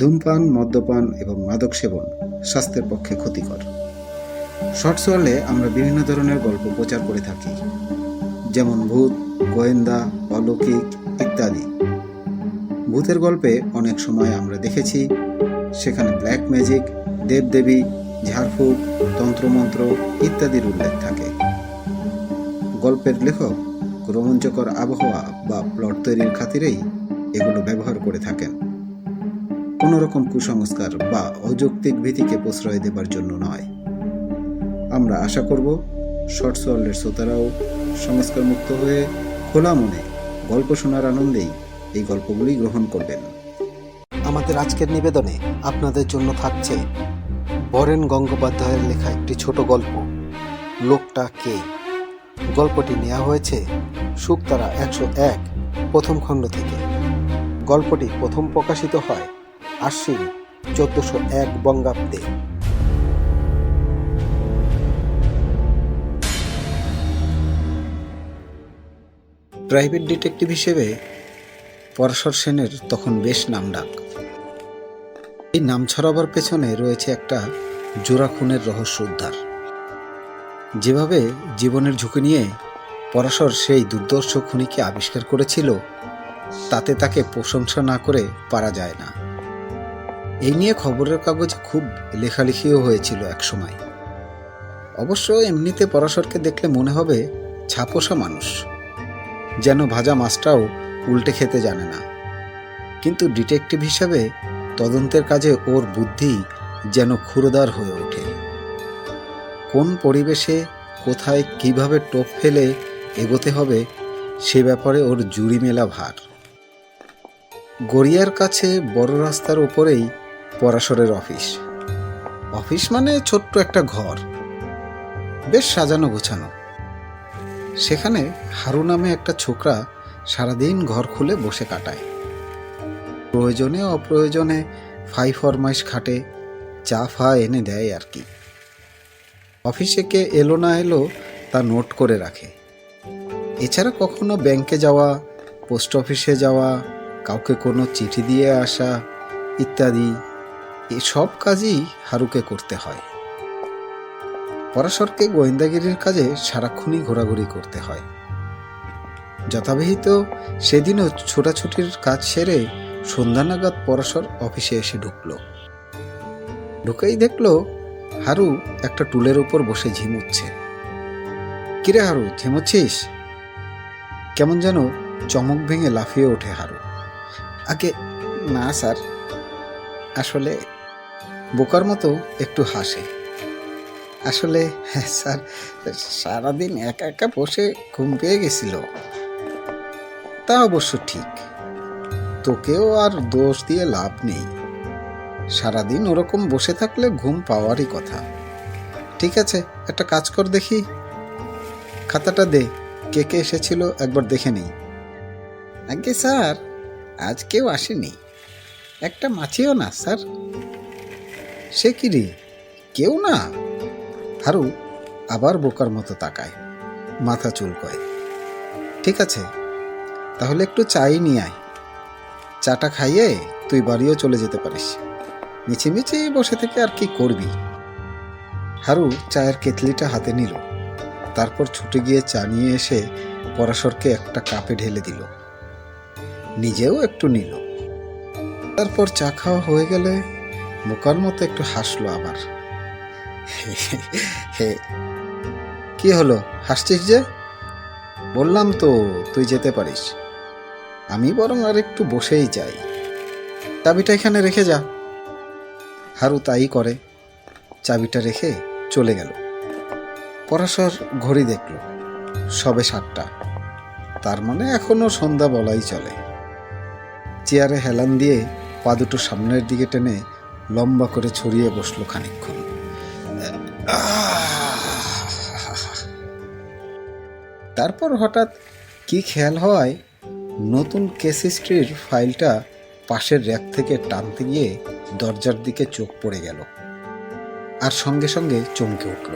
ধূমপান, মদ্যপান এবং মাদক সেবন স্বাস্থ্যের পক্ষে ক্ষতিকর। শর্টস ওয়ার্ল্ডে আমরা বিভিন্ন ধরনের গল্প প্রচার করে থাকি, যেমন ভূত, গোয়েন্দা, অলৌকিক ইত্যাদি। ভূতের গল্পে অনেক সময় আমরা দেখেছি, সেখানে ব্ল্যাক ম্যাজিক, দেবদেবী, ঝাড়ফুঁক, তন্ত্রমন্ত্র ইত্যাদির উল্লেখ থাকে। গল্পের লেখক রোমাঞ্চকর আবহাওয়া বা প্লট তৈরির খাতিরেই এগুলো ব্যবহার করে থাকেন। কোনো রকম কুসংস্কার বা অযৌক্তিক ভীতিকে প্রশ্রয় দেবার জন্য নয়। আমরা আশা করব, শর্টস ওয়ার্ল্ডের শ্রোতারাও সংস্কার মুক্ত হয়ে খোলা মনে গল্প শোনার আনন্দেই এই গল্পগুলি গ্রহণ করবেন। আমাদের আজকের নিবেদনে আপনাদের জন্য থাকছে বরেন গঙ্গোপাধ্যায়ের লেখা একটি ছোট গল্প, লোকটা কে? গল্পটি নেওয়া হয়েছে শুকতারা একশো এক প্রথম খণ্ড থেকে। গল্পটি প্রথম প্রকাশিত হয় আশ্বিন চোদ্দশো এক বঙ্গাব্দে। প্রাইভেট ডিটেকটিভ হিসেবে পরাশর সেনের তখন বেশ নামডাক। এই নাম ছড়াবার পেছনে রয়েছে একটা জোড়া খুনের রহস্য উদ্ধার। যেভাবে জীবনের ঝুঁকি নিয়ে পরাশর সেই দুর্দর্শ খুনিকে আবিষ্কার করেছিল, তাতে তাকে প্রশংসা না করে পারা যায় না। এই নিয়ে খবরের কাগজে খুব লেখালেখিও হয়েছিল একসময়। অবশ্য এমনিতে পরাশরকে দেখলে মনে হবে ছাপোষা মানুষ, যেন ভাজা মাছটাও উল্টে খেতে জানে না। কিন্তু ডিটেকটিভ হিসাবে তদন্তের কাজে ওর বুদ্ধি যেন ক্ষুরদার হয়ে ওঠে। কোন পরিবেশে, কোথায় কীভাবে টোপ ফেলে এগোতে হবে সে ব্যাপারে ওর জুড়ি মেলা ভার। গড়িয়ার কাছে বড় রাস্তার ওপরেই পরাশরের অফিস। অফিস মানে ছোট্ট একটা ঘর। বেশ সাজানো গোছানো। সেখানে হারু নামে একটা ছোকরা সারাদিন ঘর খুলে বসে কাটায়। প্রয়োজনে অপ্রয়োজনে ফাই ফরমাইশ খাটে চা ফা এনে দেয় আর কি। অফিসে কে এলো না এলো তা নোট করে রাখে। এছাড়া কখনো ব্যাংকে যাওয়া, পোস্ট অফিসে যাওয়া, কাউকে কোনো চিঠি দিয়ে আসা ইত্যাদি এসব কাজই হারুকে করতে হয়। পরাশরকে গোয়েন্দাগিরির কাজে সারাক্ষণই ঘোরাঘুরি করতে হয়। যথাবিহিত সেদিনও ছোটাছুটির কাজ সেরে সন্ধ্যা নাগাদ পরাশর অফিসে এসে ঢুকলো। ঢুকেই দেখল হারু একটা টুলের উপর বসে ঝিমুচ্ছে কিরে হারু, ঝিমুচ্ছিস? কেমন যেন চমক ভেঙে লাফিয়ে ওঠে হারু। আগে, না স্যার। আসলে বোকার মতো একটু হাসে। আসলে, স্যার, সারাদিন একা একা বসে ঘুম পেয়ে গেছিল। তা অবশ্য ঠিক। তোকেও আর দোষ দিয়ে লাভ নেই। সারাদিন ওরকম বসে থাকলে ঘুম পাওয়ারই কথা। ঠিক আছে, একটা কাজ কর দেখি। খাতাটা দে, কে কে এসেছিল একবার দেখে নেই। আগে স্যার, আজ কেউ আসেনি। একটা মাছিও না, স্যার। সে কি রে? কেউ না? হারু আবার বোকার মতো তাকায়, মাথা চুলকয় ঠিক আছে, তাহলে একটু চাই নিয়ে আয়। চাটা খাইয়ে তুই বাড়িও চলে যেতে পারিস। মিছিমিছি বসে থেকে আর কি করবি? হারু চায়ের কেতলিটা হাতে নিল। তারপর ছুটে গিয়ে চা নিয়ে এসে পরাশরকে একটা কাপে ঢেলে দিল। নিজেও একটু নিল। তারপর চা খাওয়া হয়ে গেলে বোকার মতো একটু হাসলো আবার। কি হলো? হাসছিস যে? বললাম তো তুই যেতে পারিস। আমি বরং আর একটু বসেই যাই। চাবিটা এখানে রেখে যা। হারু তাই করে। চাবিটা রেখে চলে গেল। পরাশর ঘড়ি দেখল। সবে সাতটা। তার মানে এখনও সন্ধ্যা বলাই চলে। চেয়ারে হেলান দিয়ে পা দুটো সামনের দিকে টেনে লম্বা করে ছড়িয়ে বসল খানিকক্ষণ। তারপর হঠাৎ কি খেয়াল হওয়ায় নতুন কেস হিস্ট্রির ফাইলটা পাশের র্যাক থেকে টানতে গিয়ে দরজার দিকে চোখ পড়ে গেল আর সঙ্গে সঙ্গে চমকে উঠল।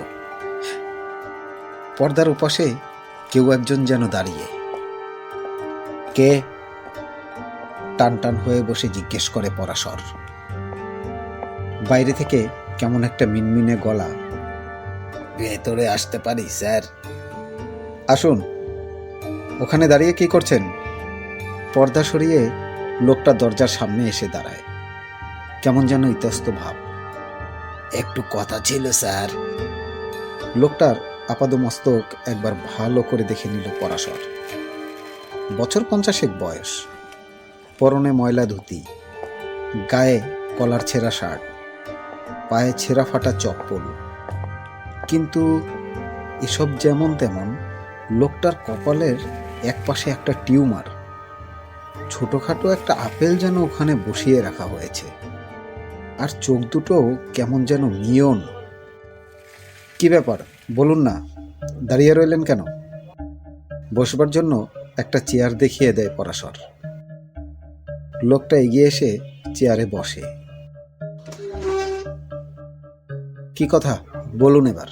পর্দার ওপাশে কেউ একজন যেন দাঁড়িয়ে। কে? টান টান হয়ে বসে জিজ্ঞেস করে পরাশর। বাইরে থেকে কেমন একটা মিনমিনে গলা। ভেতরে আসতে পারি স্যার। আসুন। ওখানে দাঁড়িয়ে কি করছেন? পর্দা সরিয়ে লোকটা দরজার সামনে এসে দাঁড়ায়। কেমন যেন ইতস্ত ভাব। একটু কথা ছিল স্যার। লোকটার আপাদমস্তক একবার ভালো করে দেখে নিল পরাশর। বছর পঞ্চাশেক বয়স। পরনে ময়লা ধুতি। গায়ে কলার ছেঁড়া শার্ট। পায়ে ছেঁড়া ফাটা চপ্পল। কিন্তু এসব যেমন তেমন, লোকটার কপালের একপাশে একটা টিউমার। ছোটোখাটো একটা আপেল যেন ওখানে বসিয়ে রাখা হয়েছে। আর চোখ দুটো কেমন যেন নিয়ন। কি ব্যাপার? বলুন না। দাঁড়িয়ে রইলেন কেন? বসবার জন্য একটা চেয়ার দেখিয়ে দেয় পরাশর। লোকটা এগিয়ে এসে চেয়ারে বসে। কি কথা? বলুন এবার।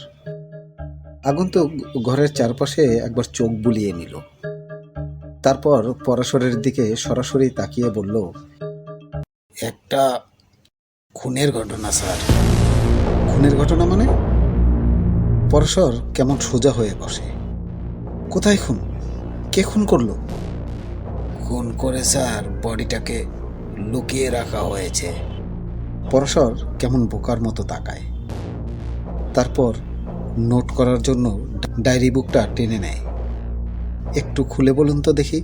আগন্তুক ঘরের চারপাশে একবার চোখ বুলিয়ে নিল। তারপর পরাশরের দিকে সরাসরি তাকিয়ে বলল, একটা খুনের ঘটনা, স্যার। খুনের ঘটনা মানে? পরশর কেমন সোজা হয়ে বসে। কোথায় খুন? কে খুন করল? খুন করে, স্যার, বডিটাকে লুকিয়ে রাখা হয়েছে। পরশর কেমন বোকার মতো তাকায়। তারপর নোট করার জন্য ডায়েরি বুকটা টেনে নেয়। একটু খুলে বলুন তো দেখি।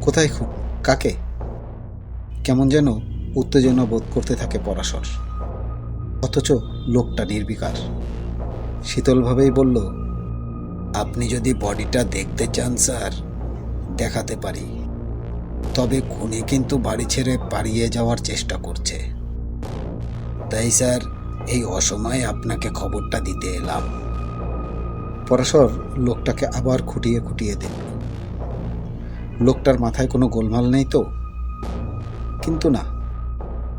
কোথায় খুন কাকে? কেমন যেন উত্তেজনা বোধ করতে থাকে পরাশর। অথচ লোকটা নির্বিকার। শীতলভাবেই বলল, আপনি যদি বডিটা দেখতে চান, স্যার, দেখাতে পারি। তবে খুনি কিন্তু বাড়ি ছেড়ে পালিয়ে যাওয়ার চেষ্টা করছে। তাই, স্যার এই অসময়ে আপনাকে খবরটা দিতে এলাম। পরাশর, লোকটাকে আবার খুঁটিয়ে খুঁটিয়ে দেখল। লোকটার মাথায় কোনো গোলমাল নেই তো? কিন্তু না,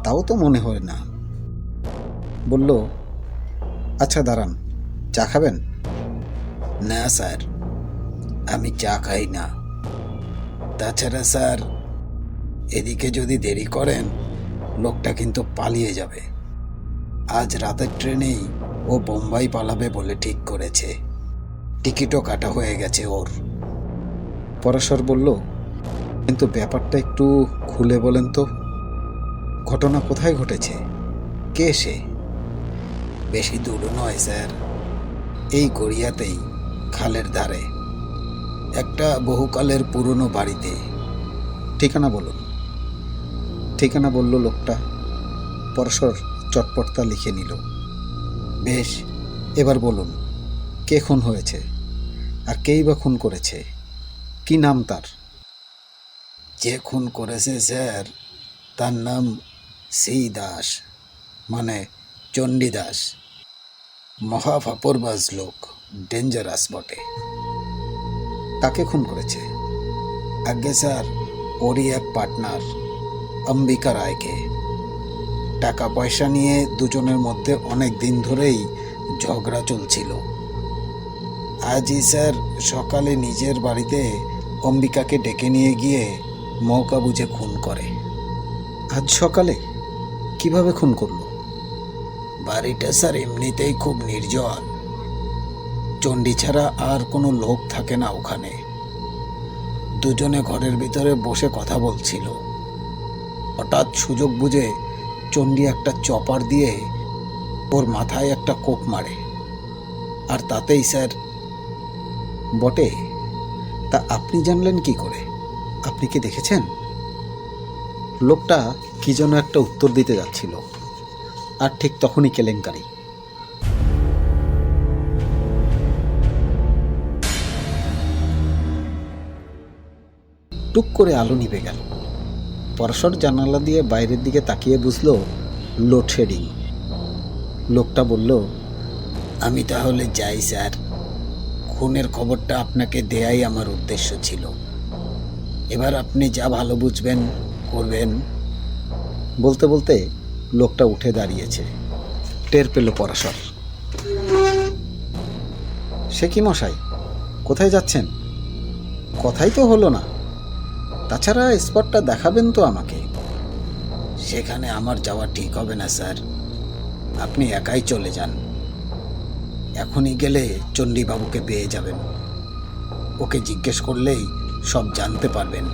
তাও তো মনে হয় না। বলল আচ্ছা দাঁড়ান, চা খাবেন? না, স্যার, আমি চা খাই না। তাছাড়া, স্যার, এদিকে যদি দেরি করেন, লোকটা কিন্তু পালিয়ে যাবে। আজ রাতের ট্রেনেই ও বোম্বাই পালাবে বলে ঠিক করেছে। টিকিটও কাটা হয়ে গেছে ওর। পরশর বলল, কিন্তু ব্যাপারটা একটু খুলে বলেন তো। ঘটনা কোথায় ঘটেছে? কে সে? বেশি দূর নয়, স্যার। এই গড়িয়াতেই, খালের ধারে। একটা বহুকালের পুরনো বাড়িতে। ঠিকানা বলুন। ঠিকানা বলল লোকটা। পরশর চটপটতা লিখে নিল। বেশ এবার বলুন কে খুন হয়েছে? আর কেই বা খুন করেছে? কি নাম তার? যে খুন করেছে স্যার তার নাম সেই দাস মানে চণ্ডীদাস মহাফাপরবাজ লোক ডেঞ্জারাস বটে। কাকে খুন করেছে? আগে স্যার ওরই এক পার্টনার অম্বিকা রায়কে। টাকা পয়সা নিয়ে দুজনের মধ্যে অনেক দিন ধরেই ঝগড়া চলছিল। আজই স্যার সকালে নিজের বাড়িতে অম্বিকাকে ডেকে নিয়ে গিয়ে মৌকা বুঝে খুন করে। আজ সকালে? কীভাবে খুন করল? বাড়িটা স্যার এমনিতেই খুব নির্জন। চণ্ডী ছাড়া আর কোনো লোক থাকে না ওখানে। দুজনে ঘরের ভিতরে বসে কথা বলছিল। হঠাৎ সুযোগ বুঝে চণ্ডী একটা চপার দিয়ে ওর মাথায় একটা কোপ মারে। আর তাতেই স্যার, বটে, তা আপনি জানলেন কি করে? আপনি কি দেখেছেন? লোকটা কি যেন একটা উত্তর দিতে যাচ্ছিল। আর ঠিক তখনই কেলেঙ্কারি। টুক করে আলো নিভে গেল। পরশর জানালা দিয়ে বাইরের দিকে তাকিয়ে বুঝলো লোডশেডিং লোকটা বলল, আমি তাহলে যাই, স্যার। খুনের খবরটা আপনাকে দেয়াই আমার উদ্দেশ্য ছিল। এবার আপনি যা ভালো বুঝবেন, করবেন। বলতে বলতে লোকটা উঠে দাঁড়িয়েছে। টের পেল পরাশর। সে কি মশাই? কোথায় যাচ্ছেন? কথাই তো হলো না। তাছাড়া স্পটটা দেখাবেন তো আমাকে। সেখানে আমার যাওয়া ঠিক হবে না, স্যার। আপনি একাই চলে যান। এখনই গেলে চণ্ডীবাবুকে পেয়ে যাবেন। ওকে জিজ্ঞেস করলেই সব জানতে পারবেন।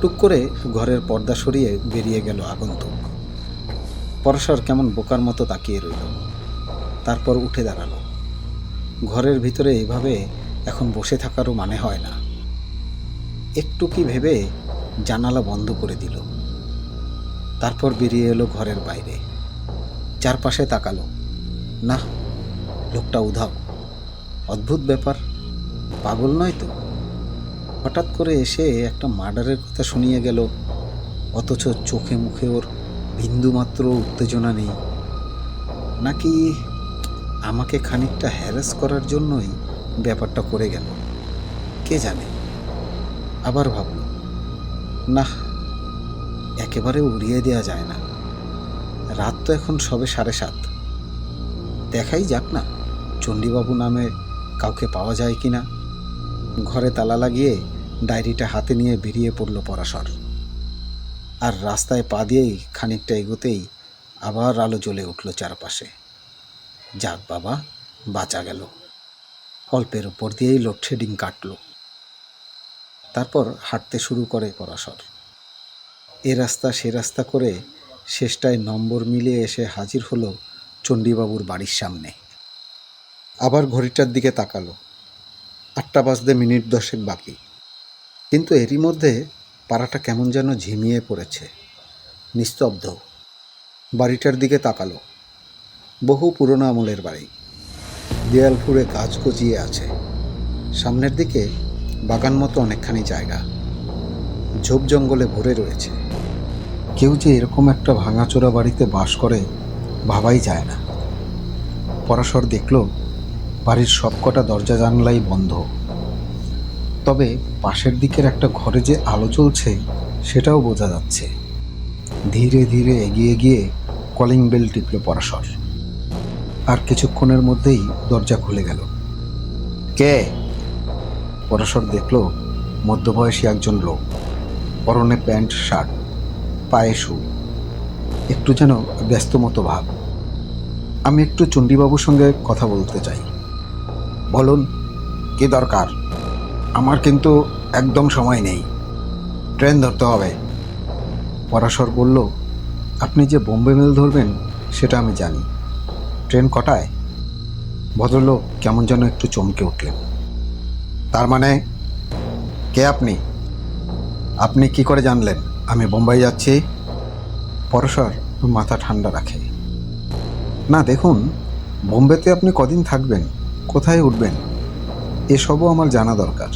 টুক করে ঘরের পর্দা সরিয়ে বেরিয়ে গেল আগন্তুক। পরশর কেমন বোকার মতো তাকিয়ে রইল। তারপর উঠে দাঁড়াল। ঘরের ভিতরে এভাবে এখন বসে থাকারও মানে হয় না। একটু কি ভেবে জানালা বন্ধ করে দিল। তারপর বেরিয়ে এলো ঘরের বাইরে। চারপাশে তাকালো। না লোকটা উধাও। অদ্ভুত ব্যাপার। পাগল নয় তো? হঠাৎ করে এসে একটা মার্ডারের কথা শুনিয়ে গেল। অথচ চোখে মুখে ওর বিন্দুমাত্র উত্তেজনা নেই। নাকি আমাকে খানিকটা হ্যারাস করার জন্যই ব্যাপারটা করে গেল? কে জানে? আবার ভাবল না একেবারে উড়িয়ে দেওয়া যায় না। রাত তো এখন সবে সাড়ে সাত। দেখাই যাক না, চণ্ডীবাবু নামে কাউকে পাওয়া যায় কি না? ঘরে তালা লাগিয়ে ডায়েরিটা হাতে নিয়ে বেরিয়ে পড়ল পরাশর। আর রাস্তায় পা দিয়েই খানিকটা এগোতেই আবার আলো জ্বলে উঠল চারপাশে। যাক বাবা, বাঁচা গেল। অল্পের উপর দিয়েই লোডশেডিং কাটল। তারপর হাঁটতে শুরু করে পরাশর। এ রাস্তা সে রাস্তা করে শেষটায় নম্বর মিলিয়ে এসে হাজির হলো চণ্ডীবাবুর বাড়ির সামনে। আবার ঘড়িটার দিকে তাকালো। আটটা বাজতে মিনিট দশেক বাকি। কিন্তু এরই মধ্যে পাড়াটা কেমন যেন ঝিমিয়ে পড়েছে। নিস্তব্ধ। বাড়িটার দিকে তাকালো। বহু পুরনো আমলের বাড়ি। দেয়াল ফুঁড়ে গাছ গজিয়ে আছে। সামনের দিকে বাগান মতো অনেকখানি জায়গা। ঝোপ জঙ্গলে ভরে রয়েছে। কেউ যে এরকম একটা ভাঙাচোরা বাড়িতে বাস করে ভাবাই যায় না। পরাশর দেখল, বাড়ির সবকটা দরজা জানলাই বন্ধ। তবে পাশের দিকের একটা ঘরে যে আলো জ্বলছে, সেটাও বোঝা যাচ্ছে। ধীরে ধীরে এগিয়ে গিয়ে কলিং বেল টিপল পরাশর। আর কিছুক্ষণের মধ্যেই দরজা খুলে গেল। কে? পরাশর দেখল মধ্যবয়সী একজন লোক, পরনে প্যান্ট, শার্ট, পায়ে শু। একটু যেন ব্যস্ত মতো ভাব। আমি একটু চণ্ডীবাবুর সঙ্গে কথা বলতে চাই। বলুন, কি দরকার? আমার কিন্তু একদম সময় নেই। ট্রেন ধরতে হবে। পরাশর বলল, আপনি যে বোম্বে মেল ধরবেন, সেটা আমি জানি। ট্রেন কটায়? ভদ্রলোক কেমন যেন একটু চমকে উঠলেন। তার মানে কে আপনি? আপনি কি করে জানলেন? আমি বোম্বাই যাচ্ছি। পরশর মাথা ঠান্ডা রাখে। না, দেখুন, বোম্বেতে আপনি কদিন থাকবেন? কোথায় উঠবেন? এসবও আমার জানা দরকার।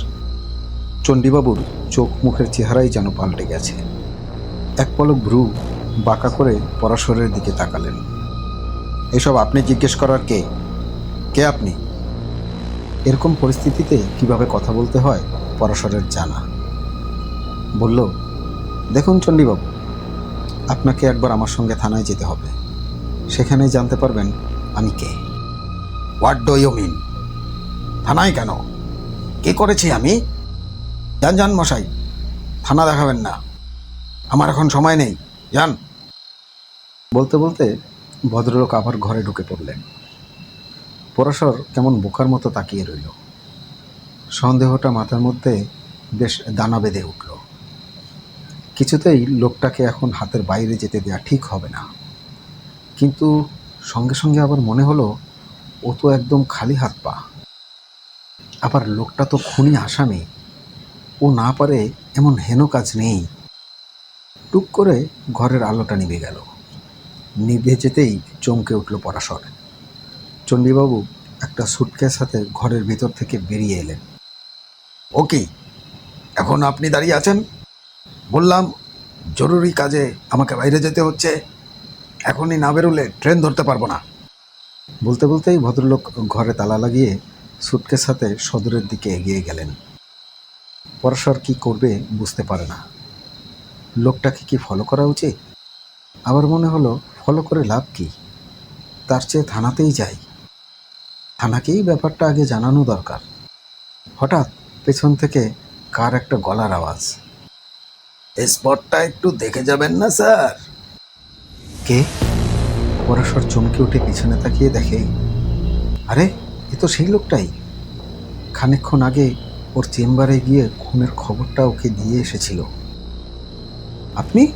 চণ্ডীবাবুর চোখ মুখের চেহারাই যেন পাল্টে গেছে। এক পলক ভ্রু বাঁকা করে পরাশরের দিকে তাকালেন। এসব আপনি জিজ্ঞেস করার কে? কে আপনি? এরকম পরিস্থিতিতে কীভাবে কথা বলতে হয় পরাশরের জানা। বলল দেখুন চণ্ডীবাবু আপনাকে একবার আমার সঙ্গে থানায় যেতে হবে। সেখানেই জানতে পারবেন আমি কে। হোয়াট ডো ইউ মিন থানায় কেন? কে করেছি আমি? যান যান মশাই থানা দেখাবেন না। আমার এখন সময় নেই। যান। বলতে বলতে ভদ্রলোক আবার ঘরে ঢুকে পড়লেন। পরশর কেমন বোকার মতো তাকিয়ে রইল। সন্দেহটা মাথার মধ্যে বেশ দানা বেঁধে উঠল। কিছুতেই লোকটাকে এখন হাতের বাইরে যেতে দেওয়া ঠিক হবে না। কিন্তু সঙ্গে সঙ্গে আবার মনে হলো, ও তো একদম খালি হাত পা। আবার লোকটা তো খুনি আসামি। ও না পারে এমন হেন কাজ নেই। টুক করে ঘরের আলোটা নিভে গেল। নিভে যেতেই চমকে উঠল পরাশর। চণ্ডীবাবু একটা সুটকেস হাতে ঘরের ভিতর থেকে বেরিয়ে এলেন। ওকে এখন আপনি দাঁড়িয়ে আছেন? বললাম, জরুরি কাজে আমাকে বাইরে যেতে হচ্ছে। এখনই না বেরোলে ট্রেন ধরতে পারব না। বলতে বলতেই ভদ্রলোক ঘরে তালা লাগিয়ে সুটকেস হাতে সদরের দিকে এগিয়ে গেলেন। পরশর কি করবে বুঝতে পারে না। লোকটাকে কি ফলো করা উচিত? আবার মনে হলো ফলো করে লাভ কি? তার চেয়ে থানাতেই যাই। থানাকেই ব্যাপারটা আগে জানানো দরকার। হঠাৎ পেছন থেকে কার একটা গলার আওয়াজ। স্পটটা একটু দেখে যাবেন না স্যার? কে? পরস্পর চমকে উঠে পিছনে তাকিয়ে দেখে। আরে এ তো সেই লোকটাই। খানিকক্ষণ আগে ওর চেম্বারে গিয়ে খুনের খবরটা ওকে দিয়ে এসেছিল। আপনি?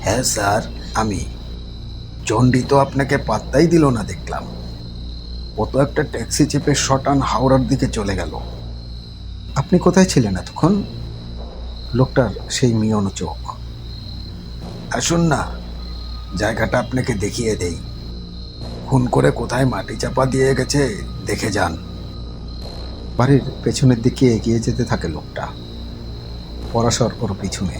হ্যাঁ স্যার আমি। চণ্ডী তো আপনাকে পাত্তাই দিল না দেখলাম। ও তো একটা ট্যাক্সি চেপে শটান হাওড়ার দিকে চলে গেল। আপনি কোথায় ছিলেন এতক্ষণ? লোকটার সেই মিয়নো চোখ। আসুন না, জায়গাটা আপনাকে দেখিয়ে দেই। খুন করে কোথায় মাটি চাপা দিয়ে গেছে, দেখে যান। বাড়ির পেছনের দিকে এগিয়ে যেতে থাকে লোকটা। পরাশর ওর পিছনে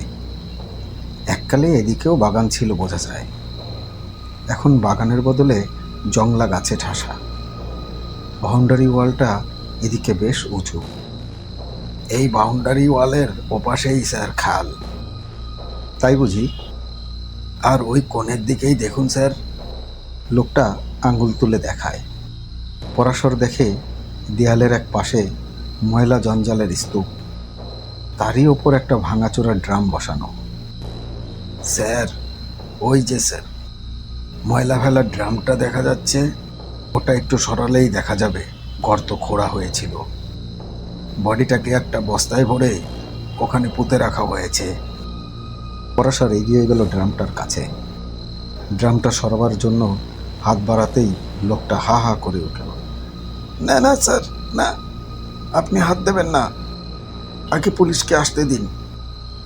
এককালে এদিকেও বাগান ছিল বোঝা যায়। এখন বাগানের বদলে জংলা গাছে ঠাসা। বাউন্ডারি ওয়ালটা এদিকে বেশ উঁচু। এই বাউন্ডারি ওয়ালের ওপাশেই স্যার খাল। তাই বুঝি? আর ওই কোণের দিকেই দেখুন স্যার, লোকটা আঙ্গুল তুলে দেখায়। পরাশর দেখে দেয়ালের এক পাশে ময়লা জঞ্জালের স্তূপ। তারই ওপর একটা ভাঙাচোরা ড্রাম বসানো। স্যার, ওই যে স্যার, ময়লা ফেলার ড্রামটা দেখা যাচ্ছে। ওটা একটু সরালেই দেখা যাবে গর্ত খোঁড়া হয়েছিল। বডিটাকে একটা বস্তায় ভরে ওখানে পুঁতে রাখা হয়েছে। পরাশর এগিয়ে গেল ড্রামটার কাছে। ড্রামটা সরাবার জন্য হাত বাড়াতেই লোকটা হা হা করে উঠল। না না, স্যার, না, আপনি হাত দেবেন না। আগে পুলিশকে আসতে দিন।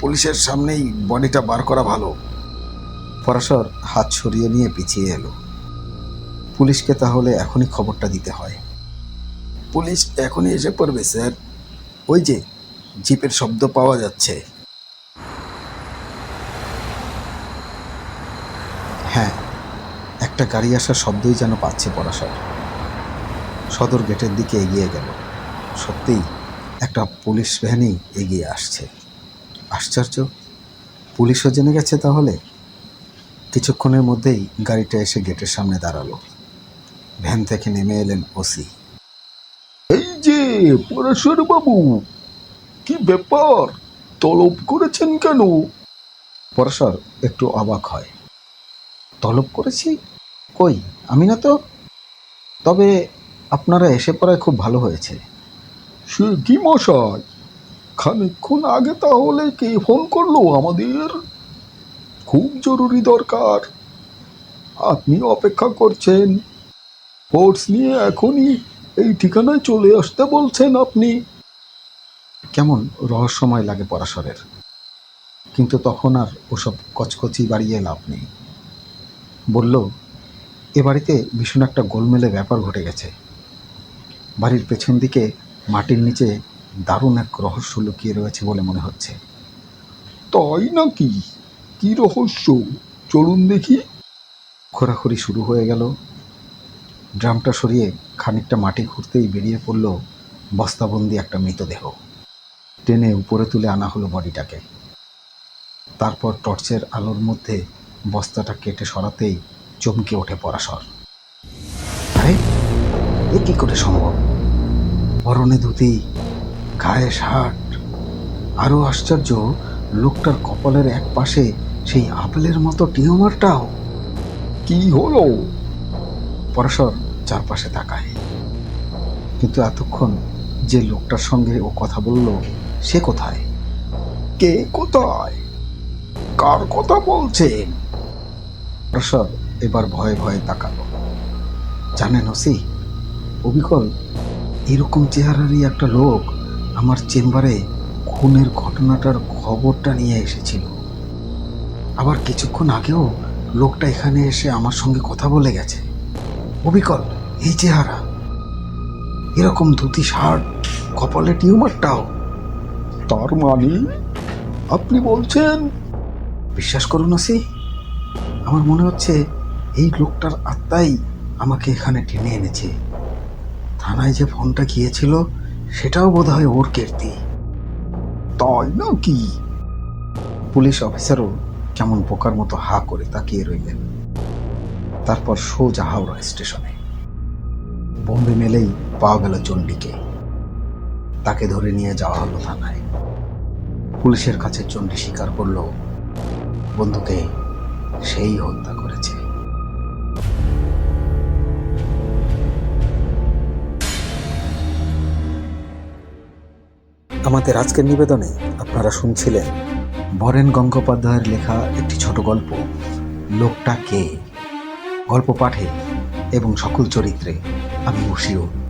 পুলিশের সামনেই বডিটা বার করা ভালো। পরাশর হাত সরিয়ে নিয়ে পিছিয়ে এলো। পুলিশকে তাহলে এখনই খবরটা দিতে হয়। পুলিশ এখনই এসে পড়বে স্যার। ওই যে জিপের শব্দ পাওয়া যাচ্ছে। হ্যাঁ একটা গাড়ি আসার শব্দই যেন পাচ্ছে পরাশর। সদর গেটের দিকে এগিয়ে গেল। সত্যিই একটা পুলিশ ভ্যানই এগিয়ে আসছে। আশ্চর্য! পুলিশও জেনে গেছে তাহলে? কিছুক্ষণের মধ্যেই গাড়িটা এসে গেটের সামনে দাঁড়াল। ভ্যান থেকে নেমে এলেন ওসি। এই যে পরেশ্বর বাবু কি ব্যাপার? তলব করেছেন কেন? পরশর একটু অবাক হয়। তলব করেছি? কই আমি না তো? তবে আপনারা এসে পড়ায় খুব ভালো হয়েছে। সে কি মশাই? খানিকক্ষণ আগে তাহলে কে ফোন করল আমাদের? খুব জরুরি দরকার। আপনি অপেক্ষা করছেন। ফোর্স নিয়ে এখনই এই ঠিকানায় চলে আসতে বলছেন আপনি। কেমন রহস্যময় লাগে পরাশরের। কিন্তু তখন আর ওসব কচকচি বাড়িয়ে লাভ নেই। বলল এ বাড়িতে ভীষণ একটা গোলমেলে ব্যাপার ঘটে গেছে। বাড়ির পেছন দিকে মাটির নিচে দারুণ এক রহস্য লুকিয়ে রয়েছে বলে মনে হচ্ছে। তাই নাকি? কি রহস্য? চলুন দেখি। খোরাখুরি শুরু হয়ে গেল। ড্রামটা সরিয়ে খানিকটা মাটি খুঁড়তেই বেরিয়ে পড়ল বস্তাবন্দি একটা মৃতদেহ। টেনে উপরে তুলে আনা হলো বডিটাকে। তারপর টর্চের আলোর মধ্যে বস্তাটা কেটে সরাতেই চমকে ওঠে পরাশর। আরে, এ কি করে সম্ভব? পরনে ধুতি, গায়ে শার্ট। আরও আশ্চর্য, লোকটার কপালের এক পাশে সেই আপেলের মতো টিউমারটাও। কি হলো? পরশর চারপাশে তাকায়। কিন্তু এতক্ষণ যে লোকটার সঙ্গে ও কথা বলল সে কোথায়? কে কোথায়? কার কথা বলছেন পরশর এবার ভয়ে ভয়ে তাকালো। জানেন ওসি অবিকল এরকম চেহারারই একটা লোক আমার চেম্বারে খুনের ঘটনাটার খবরটা নিয়ে এসেছিল। আবার কিছুক্ষণ আগেও লোকটা এখানে এসে আমার সঙ্গে কথা বলে গেছে। অবিকল এই চেহারা। এরকম ধুতি শার্ট কপালে টিউমারটাও। তার মানে আপনি বলছেন? বিশ্বাস করুন আসি আমার মনে হচ্ছে এই লোকটার আত্মাই আমাকে এখানে টেনে এনেছে। থানায় যে ফোনটা গিয়েছিল সেটাও বোধহয় ওর কীর্তি। তাই নাকি? পুলিশ অফিসারও কেমন বোকার মতো হা করে তাকিয়ে রইলেন। তারপর সোজা হাওড়া স্টেশনে। বোম্বে মেলেই পাওয়া গেল চণ্ডীকে। তাকে ধরে নিয়ে যাওয়া হলো থানায়। পুলিশের কাছে চণ্ডী স্বীকার করল, বন্ধুকে সেই হত্যা করেছে। আমাদের আজকের নিবেদনে আপনারা শুনছিলেন বরেন গঙ্গোপাধ্যায়ের লেখা একটি ছোট গল্প, লোকটা কে? গল্প পাঠে এবং সকল চরিত্রে আমি মুশিউর।